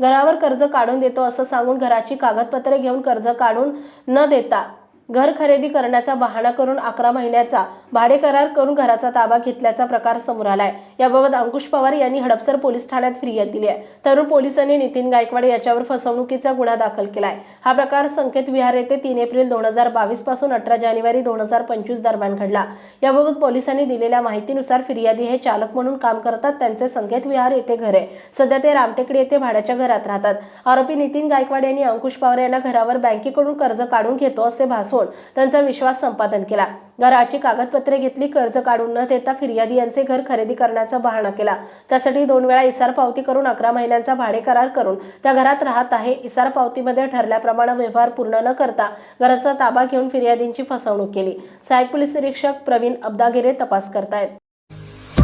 घरावर कर्ज काढून देतो असं सांगून घराची कागदपत्रे घेऊन कर्ज काढून न देता घर खरेदी करण्याचा बहाणा करून अकरा महिन्याचा भाडे करार करून घराचा ताबा घेतल्याचा प्रकार समोर आलाय. याबाबत अंकुश पवार यांनी हडपसर पोलीस ठाण्यात फिर्याद दिली आहे. तरुण पोलिसांनी नितीन गायकवाड याच्यावर फसवणुकीचा गुन्हा दाखल केलाय. हा प्रकार संकेत विहार येथे तीन एप्रिल दोन हजार बावीसपासून अठरा जानेवारी दोन हजार पंचवीस दरम्यान घडला. याबाबत पोलिसांनी दिलेल्या माहितीनुसार फिर्यादी हे चालक म्हणून काम करतात. त्यांचे संकेत विहार येथे घर आहे. सध्या ते रामटेकडी येथे भाड्याच्या घरात राहतात. आरोपी नितीन गायकवाड यांनी अंकुश पवार यांना घरावर बँकेकडून कर्ज काढून घेतो असे भासून त्यांचा विश्वास संपादन केला. घराची कागदपत्रे घेतली कर्ज काढून न देता फिर्यादी यांचे घर खरेदी करण्याचा बहाणा केला. त्यासाठी दोन वेळा इसार पावती करून अकरा महिन्यांचा भाडे करार करून त्या घरात राहत आहे. इसार पावतीमध्ये ठरल्याप्रमाणे व्यवहार पूर्ण न करता घराचा ताबा घेऊन फिर्यादींची फसवणूक केली. सहाय्यक पोलीस निरीक्षक प्रवीण अब्दागिरे तपास करतायत.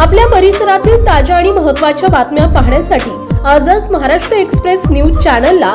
आपल्या परिसरातील ताज्या आणि महत्त्वाच्या बातम्या पाहण्यासाठी आजच महाराष्ट्र एक्सप्रेस न्यूज चॅनलला